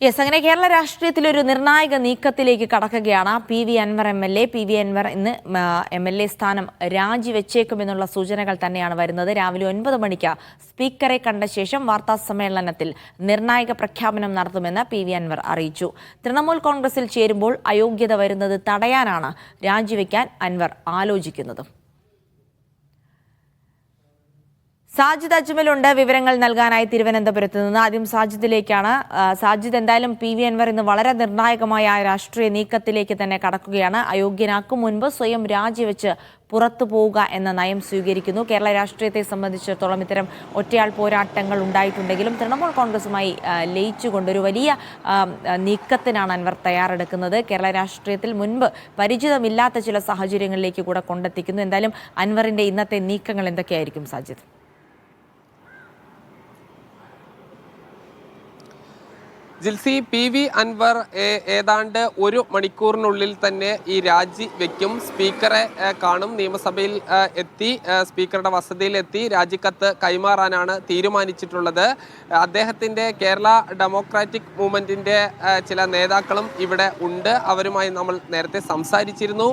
Yes അങ്ങനെ കേരള രാഷ്ട്രീയത്തിൽ ഒരു നിർണായക നീക്കത്തിലേക്ക് കടക്കുകയാണ് P V Anvar M L A. P V Anvar ഇന്ന് എം എൽ എ സ്ഥാനം രാജിവെച്ചേക്കുമെന്നുള്ള സൂചനകൾ തന്നെയാണ് വരുന്നത്. രാവിലെ ഒൻപത് മണിക്ക് സ്പീക്കറെ കണ്ട ശേഷം വാർത്താ സമ്മേളനത്തിൽ നിർണായക പ്രഖ്യാപനം നടത്തുമെന്ന് പി വി അൻവർ അറിയിച്ചു. തൃണമൂൽ കോൺഗ്രസിൽ ചേരുമ്പോൾ അയോഗ്യത വരുന്നത് തടയാനാണ് രാജിവെക്കാൻ അൻവർ ആലോചിക്കുന്നത്. സാജിദ് അജ്മലുണ്ട്. വിവരങ്ങൾ നൽകാനായി തിരുവനന്തപുരത്ത് നിന്ന്. ആദ്യം സാജിദിലേക്കാണ്. സാജിദ് എന്തായാലും പി വി അൻവർ ഇന്ന് വളരെ നിർണായകമായ രാഷ്ട്രീയ നീക്കത്തിലേക്ക് തന്നെ കടക്കുകയാണ്. അയോഗ്യനാക്കും മുൻപ് സ്വയം രാജിവെച്ച് പുറത്തു പോവുക എന്ന നയം സ്വീകരിക്കുന്നു. കേരള രാഷ്ട്രീയത്തെ സംബന്ധിച്ചിടത്തോളം ഇത്തരം ഒറ്റയാൾ പോരാട്ടങ്ങൾ ഉണ്ടായിട്ടുണ്ടെങ്കിലും തൃണമൂൽ കോൺഗ്രസുമായി ആ, ലയിച്ചുകൊണ്ട് ഒരു വലിയ നീക്കത്തിനാണ് അൻവർ തയ്യാറെടുക്കുന്നത്. കേരള രാഷ്ട്രീയത്തിൽ മുൻപ് പരിചിതമില്ലാത്ത ചില സാഹചര്യങ്ങളിലേക്ക് കൂടെ കൊണ്ടെത്തിക്കുന്നു. എന്തായാലും അൻവറിന്റെ ഇന്നത്തെ നീക്കങ്ങൾ എന്തൊക്കെയായിരിക്കും സാജിദ്? ജിൽസി പി വി അൻവർ ഏതാണ്ട് ഒരു മണിക്കൂറിനുള്ളിൽ തന്നെ ഈ രാജി വെക്കും. സ്പീക്കറെ കാണും. നിയമസഭയിൽ എത്തി സ്പീക്കറുടെ സ്പീക്കറുടെ വസതിയിലെത്തി രാജിക്കത്ത് കൈമാറാനാണ് തീരുമാനിച്ചിട്ടുള്ളത്. അദ്ദേഹത്തിന്റെ കേരള ഡെമോക്രാറ്റിക് മൂവ്മെന്റിന്റെ ചില നേതാക്കളും ഇവിടെ ഉണ്ട്. അവരുമായി നമ്മൾ നേരത്തെ സംസാരിച്ചിരുന്നു.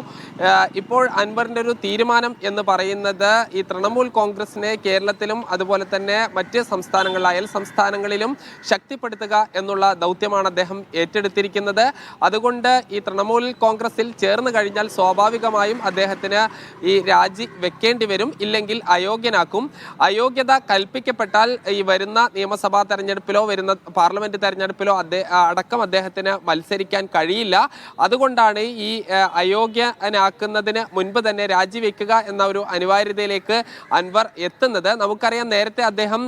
ഇപ്പോൾ അൻവറിന്റെ ഒരു തീരുമാനം എന്ന് പറയുന്നത് ഈ തൃണമൂൽ കോൺഗ്രസിനെ കേരളത്തിലും അതുപോലെ തന്നെ മറ്റ് സംസ്ഥാനങ്ങളിൽ അയൽ സംസ്ഥാനങ്ങളിലും ശക്തിപ്പെടുത്തുക എന്നുള്ള ദൗത്യമാണ് അദ്ദേഹം ഏറ്റെടുത്തിരിക്കുന്നത്. അതുകൊണ്ട് ഈ തൃണമൂൽ കോൺഗ്രസിൽ ചേർന്ന് കഴിഞ്ഞാൽ സ്വാഭാവികമായും അദ്ദേഹത്തിന് ഈ രാജി വെക്കേണ്ടി വരും. ഇല്ലെങ്കിൽ അയോഗ്യനാക്കും. അയോഗ്യത കൽപ്പിക്കപ്പെട്ടാൽ ഈ വരുന്ന നിയമസഭാ തെരഞ്ഞെടുപ്പിലോ വരുന്ന പാർലമെന്റ് തെരഞ്ഞെടുപ്പിലോ അടക്കം അദ്ദേഹത്തിന് മത്സരിക്കാൻ കഴിയില്ല. അതുകൊണ്ടാണ് ഈ അയോഗ്യനാക്കുന്നതിന് മുൻപ് തന്നെ രാജിവെക്കുക എന്ന ഒരു അനിവാര്യതയിലേക്ക് അൻവർ എത്തുന്നത്. നമുക്കറിയാം നേരത്തെ അദ്ദേഹം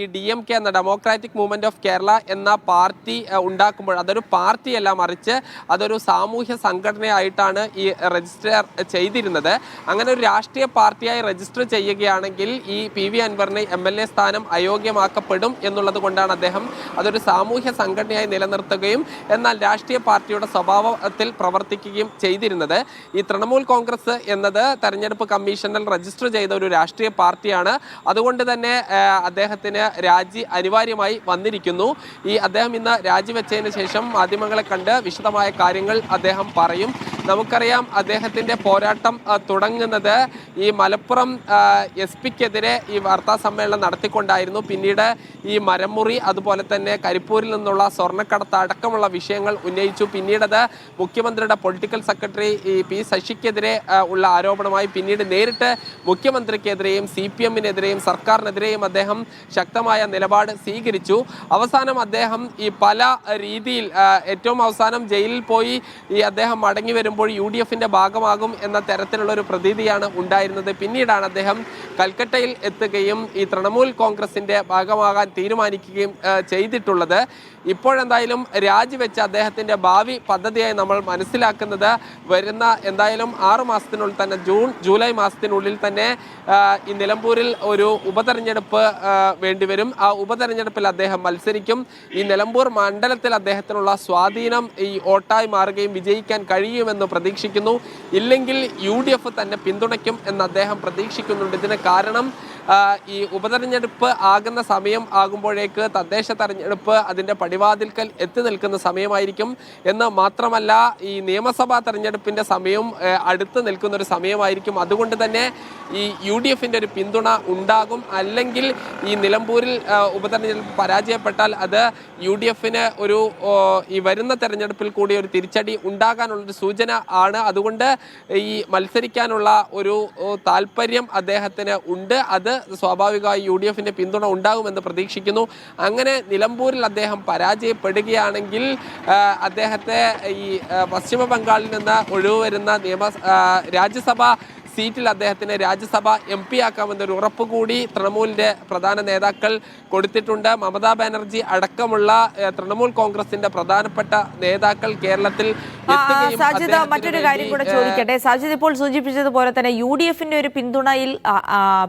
ഈ ഡി എം കെ എന്ന ഡെമോക്രാറ്റിക് മൂവ്മെന്റ് ഓഫ് കേരള എന്ന പാർട്ടി ആ, ഉണ്ടാക്കുമ്പോൾ അതൊരു പാർട്ടിയല്ല മറിച്ച് അതൊരു സാമൂഹ്യ സംഘടനയായിട്ടാണ് ഈ രജിസ്റ്റർ ചെയ്തിരുന്നത്. അങ്ങനെ ഒരു രാഷ്ട്രീയ പാർട്ടിയായി രജിസ്റ്റർ ചെയ്യുകയാണെങ്കിൽ ഈ പി വി അൻവറിന് എം എൽ എ സ്ഥാനം അയോഗ്യമാക്കപ്പെടും എന്നുള്ളത് കൊണ്ടാണ് അദ്ദേഹം അതൊരു സാമൂഹ്യ സംഘടനയായി നിലനിർത്തുകയും എന്നാൽ രാഷ്ട്രീയ പാർട്ടിയുടെ സ്വഭാവത്തിൽ പ്രവർത്തിക്കുകയും ചെയ്തിരുന്നത്. ഈ തൃണമൂൽ കോൺഗ്രസ് എന്നത് തെരഞ്ഞെടുപ്പ് കമ്മീഷനിൽ രജിസ്റ്റർ ചെയ്ത ഒരു രാഷ്ട്രീയ പാർട്ടിയാണ്. അതുകൊണ്ട് തന്നെ അദ്ദേഹത്തിന് രാജി അനിവാര്യമായി വന്നിരിക്കുന്നു. ഈ അദ്ദേഹം ഇന്ന് രാജിവെച്ചതിന് ശേഷം മാധ്യമങ്ങളെ കണ്ട് വിശദമായ കാര്യങ്ങൾ അദ്ദേഹം പറയും. നമുക്കറിയാം അദ്ദേഹത്തിന്റെ പോരാട്ടം തുടങ്ങുന്നത് ഈ മലപ്പുറം എസ് പിക്കെതിരെ ഈ വാർത്താ സമ്മേളനം നടത്തിക്കൊണ്ടായിരുന്നു. പിന്നീട് ഈ മരമുറി അതുപോലെ തന്നെ കരിപ്പൂരിൽ നിന്നുള്ള സ്വർണക്കടത്ത് അടക്കമുള്ള വിഷയങ്ങൾ ഉന്നയിച്ചു. പിന്നീടത് മുഖ്യമന്ത്രിയുടെ പൊളിറ്റിക്കൽ സെക്രട്ടറി ഈ പി ശശിക്കെതിരെ ഉള്ള ആരോപണമായി പിന്നീട് നേരിട്ട് മുഖ്യമന്ത്രിക്കെതിരെയും സി പി എമ്മിനെതിരെയും സർക്കാരിനെതിരെയും അദ്ദേഹം ശക്തമായ നിലപാട് സ്വീകരിച്ചു. അവസാനം അദ്ദേഹം ഈ പല രീതിയിൽ ഏറ്റവും അവസാനം ജയിലിൽ പോയി ഈ അദ്ദേഹം മടങ്ങി വരുമ്പോൾ യു ഡി എഫിന്റെ ഭാഗമാകും എന്ന തരത്തിലുള്ള ഒരു പ്രതീതിയാണ് ഉണ്ടായിരുന്നത്. പിന്നീടാണ് അദ്ദേഹം കൽക്കട്ടയിൽ എത്തുകയും ഈ തൃണമൂൽ കോൺഗ്രസിന്റെ ഭാഗമാകാൻ തീരുമാനിക്കുകയും ചെയ്തിട്ടുള്ളത്. ഇപ്പോഴെന്തായാലും രാജിവെച്ച അദ്ദേഹത്തിന്റെ ഭാവി പദ്ധതിയായി നമ്മൾ മനസ്സിലാക്കുന്നത് വരുന്ന എന്തായാലും ആറ് മാസത്തിനുള്ളിൽ തന്നെ ജൂൺ ജൂലൈ മാസത്തിനുള്ളിൽ തന്നെ ഈ നിലമ്പൂരിൽ ഒരു ഉപതെരഞ്ഞെടുപ്പ് വേണ്ടിവരും. ആ ഉപതെരഞ്ഞെടുപ്പിൽ അദ്ദേഹം മത്സരിക്കും. ഈ നിലമ്പൂർ മണ്ഡലത്തിൽ അദ്ദേഹത്തിനുള്ള സ്വാധീനം ഈ ഓട്ടായി മാറുകയും വിജയിക്കാൻ കഴിയുമെന്ന് പ്രതീക്ഷിക്കുന്നു. ഇല്ലെങ്കിൽ യു തന്നെ പിന്തുണയ്ക്കും എന്ന് അദ്ദേഹം പ്രതീക്ഷിക്കുന്നുണ്ട്. ഇതിന് കാരണം ഈ ഉപതെരഞ്ഞെടുപ്പ് ആകുന്ന സമയം ആകുമ്പോഴേക്ക് തദ്ദേശ തെരഞ്ഞെടുപ്പ് അതിന്റെ പടിവാതിൽക്കൽ എത്തി നിൽക്കുന്ന സമയമായിരിക്കും. എന്ന് മാത്രമല്ല ഈ നിയമസഭാ തെരഞ്ഞെടുപ്പിന്റെ സമയവും അടുത്ത് നിൽക്കുന്ന ഒരു സമയമായിരിക്കും. അതുകൊണ്ട് തന്നെ ഈ യു ഡി എഫിന്റെ ഒരു പിന്തുണ ഉണ്ടാകും. അല്ലെങ്കിൽ ഈ നിലമ്പൂരിൽ ഉപതെരഞ്ഞെടുപ്പ് പരാജയപ്പെട്ടാൽ അത് യു ഡി എഫിന് ഒരു ഈ വരുന്ന തെരഞ്ഞെടുപ്പിൽ കൂടി ഒരു തിരിച്ചടി ഉണ്ടാകാനുള്ളൊരു സൂചന ആണ്. അതുകൊണ്ട് ഈ മത്സരിക്കാനുള്ള ഒരു താല്പര്യം അദ്ദേഹത്തിന് ഉണ്ട്. അത് സ്വാഭാവികമായി യു ഡി എഫിന്റെ പിന്തുണ ഉണ്ടാകുമെന്ന് പ്രതീക്ഷിക്കുന്നു. അങ്ങനെ നിലമ്പൂരിൽ അദ്ദേഹം പരാജയപ്പെടുകയാണെങ്കിൽ അദ്ദേഹത്തെ ഈ പശ്ചിമ ബംഗാളിൽ നിന്ന് ഒഴിവ് വരുന്ന നിയമ രാജ്യസഭ സീറ്റിൽ അദ്ദേഹത്തിനെ രാജ്യസഭ എം പി ആക്കാമെന്നൊരു ഉറപ്പ് കൂടി തൃണമൂലിന്റെ പ്രധാന നേതാക്കൾ കൊടുത്തിട്ടുണ്ട്. മമതാ ബാനർജി അടക്കമുള്ള തൃണമൂൽ കോൺഗ്രസിന്റെ പ്രധാനപ്പെട്ട നേതാക്കൾ കേരളത്തിൽ സാജിദ മറ്റൊരു കാര്യം കൂടെ ചോദിക്കട്ടെ. സാജിദ് ഇപ്പോൾ സൂചിപ്പിച്ചതുപോലെ തന്നെ യു ഡി എഫിന്റെ ഒരു പിന്തുണയിൽ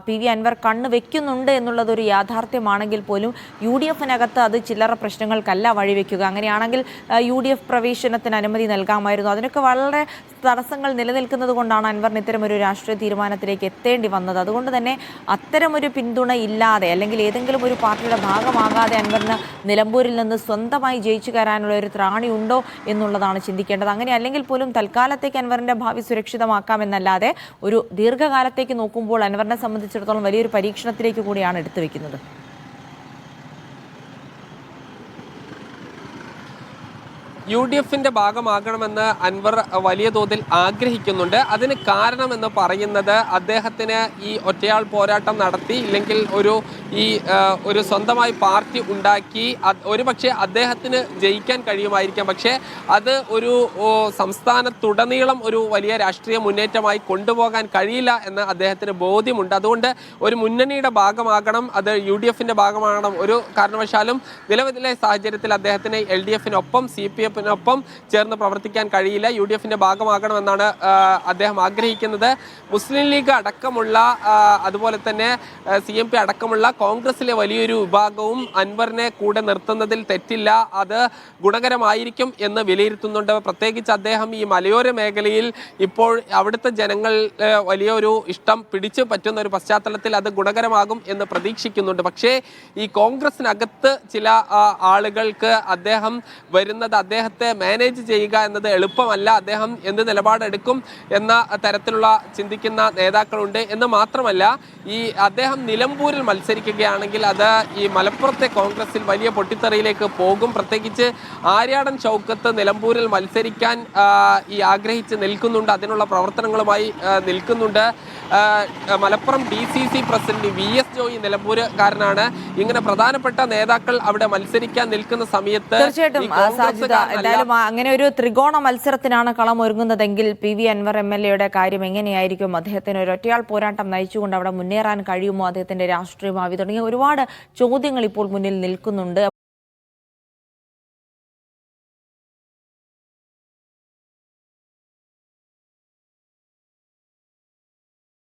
പി വി അൻവർ കണ്ണ് വെക്കുന്നുണ്ട് എന്നുള്ളത് ഒരു യാഥാർത്ഥ്യമാണെങ്കിൽ പോലും യു ഡി എഫിനകത്ത് അത് ചില്ലറ പ്രശ്നങ്ങൾക്കല്ല വഴിവെക്കുക. അങ്ങനെയാണെങ്കിൽ യു ഡി എഫ് പ്രവേശനത്തിന് അനുമതി നൽകാമായിരുന്നു. അതിനൊക്കെ വളരെ തടസ്സങ്ങൾ നിലനിൽക്കുന്നത് കൊണ്ടാണ് അൻവറിന് ഇത്തരം ഒരു രാഷ്ട്രീയ രാഷ്ട്രീയ തീരുമാനത്തിലേക്ക് എത്തേണ്ടി വന്നത്. അതുകൊണ്ട് തന്നെ അത്തരമൊരു പിന്തുണ ഇല്ലാതെ അല്ലെങ്കിൽ ഏതെങ്കിലും ഒരു പാർട്ടിയുടെ ഭാഗമാകാതെ അൻവറിന് നിലമ്പൂരിൽ നിന്ന് സ്വന്തമായി ജയിച്ചു കയറാനുള്ള ഒരു ത്രാണി ഉണ്ടോ എന്നുള്ളതാണ് ചിന്തിക്കേണ്ടത്. അങ്ങനെ അല്ലെങ്കിൽ പോലും തൽക്കാലത്തേക്ക് അൻവറിന്റെ ഭാവി സുരക്ഷിതമാക്കാമെന്നല്ലാതെ ഒരു ദീർഘകാലത്തേക്ക് നോക്കുമ്പോൾ അൻവറിനെ സംബന്ധിച്ചിടത്തോളം വലിയൊരു പരീക്ഷണത്തിലേക്ക് കൂടിയാണ് എടുത്തു വെക്കുന്നത് യു ഡി എഫിന്റെ ഭാഗമാകണമെന്ന് അൻവർ വലിയ തോതിൽ ആഗ്രഹിക്കുന്നുണ്ട്. അതിന് കാരണം എന്ന് പറയുന്നത് അദ്ദേഹത്തിന് ഈ ഒറ്റയാൾ പോരാട്ടം നടത്തി ഇല്ലെങ്കിൽ ഒരു ഈ ഒരു സ്വന്തമായി പാർട്ടി ഉണ്ടാക്കി ഒരു പക്ഷേ അദ്ദേഹത്തിന് ജയിക്കാൻ കഴിയുമായിരിക്കാം. പക്ഷേ അത് ഒരു സംസ്ഥാനത്തുടനീളം ഒരു വലിയ രാഷ്ട്രീയ മുന്നേറ്റമായി കൊണ്ടുപോകാൻ കഴിയില്ല എന്ന് അദ്ദേഹത്തിന് ബോധ്യമുണ്ട്. അതുകൊണ്ട് ഒരു മുന്നണിയുടെ ഭാഗമാകണം അത് യു ഡി എഫിന്റെ ഭാഗമാകണം ഒരു കാരണവശാലും നിലവിലെ സാഹചര്യത്തിൽ അദ്ദേഹത്തിന് എൽ ഡി എഫിനൊപ്പം സി പി എഫിനൊപ്പം ചേർന്ന് പ്രവർത്തിക്കാൻ കഴിയില്ല. യു ഡി എഫിന്റെ ഭാഗമാകണമെന്നാണ് അദ്ദേഹം ആഗ്രഹിക്കുന്നത്. മുസ്ലിം ലീഗ് അടക്കമുള്ള അതുപോലെ തന്നെ സി എം പി അടക്കമുള്ള കോൺഗ്രസിലെ വലിയൊരു വിഭാഗവും അൻവറിനെ കൂടെ നിർത്തുന്നതിൽ തെറ്റില്ല. അത് ഗുണകരമായിരിക്കും എന്ന് വിലയിരുത്തുന്നുണ്ട്. പ്രത്യേകിച്ച് അദ്ദേഹം ഈ മലയോര മേഖലയിൽ ഇപ്പോൾ അവിടുത്തെ ജനങ്ങൾ വലിയൊരു ഇഷ്ടം പിടിച്ചു പറ്റുന്ന ഒരു പശ്ചാത്തലത്തിൽ അത് ഗുണകരമാകും എന്ന് പ്രതീക്ഷിക്കുന്നുണ്ട്. പക്ഷേ ഈ കോൺഗ്രസിനകത്ത് ചില ആളുകൾക്ക് അദ്ദേഹം വരുന്നത് അദ്ദേഹത്തെ മാനേജ് ചെയ്യുക എന്നത് എളുപ്പമല്ല. അദ്ദേഹം എന്ത് നിലപാടെടുക്കും എന്ന തരത്തിലുള്ള ചിന്തിക്കുന്ന നേതാക്കളുണ്ട്. എന്ന് മാത്രമല്ല ഈ അദ്ദേഹം നിലമ്പൂരിൽ മത്സരിക്കുകയാണെങ്കിൽ അത് ഈ മലപ്പുറത്തെ കോൺഗ്രസിൽ വലിയ പൊട്ടിത്തെറിയിലേക്ക് പോകും. പ്രത്യേകിച്ച് ആര്യാടൻ ചൗക്കത്ത് നിലമ്പൂരിൽ മത്സരിക്കാൻ ഈ ആഗ്രഹിച്ച് നിൽക്കുന്നുണ്ട്. അതിനുള്ള പ്രവർത്തനങ്ങളുമായി നിൽക്കുന്നുണ്ട്. Malappuram D C C president V S Joy നിലമ്പൂരുകാരനാണ്. ഇങ്ങനെ പ്രധാനപ്പെട്ട നേതാക്കൾ അവിടെ മത്സരിക്കാൻ നിൽക്കുന്ന സമയത്ത് തീർച്ചയായിട്ടും എന്തായാലും അങ്ങനെ ഒരു ത്രികോണ മത്സരത്തിനാണ് കളം ഒരുങ്ങുന്നതെങ്കിൽ P V Anvar M L എയുടെ കാര്യം എങ്ങനെയായിരിക്കും? അദ്ദേഹത്തിന് ഒരു ഒറ്റയാൾ പോരാട്ടം നയിച്ചുകൊണ്ട് അവിടെ മുന്നേറാൻ കഴിയുമോ? അദ്ദേഹത്തിന്റെ രാഷ്ട്രീയ ഭാവി തുടങ്ങിയ ഒരുപാട് ചോദ്യങ്ങൾ ഇപ്പോൾ മുന്നിൽ നിൽക്കുന്നുണ്ട്.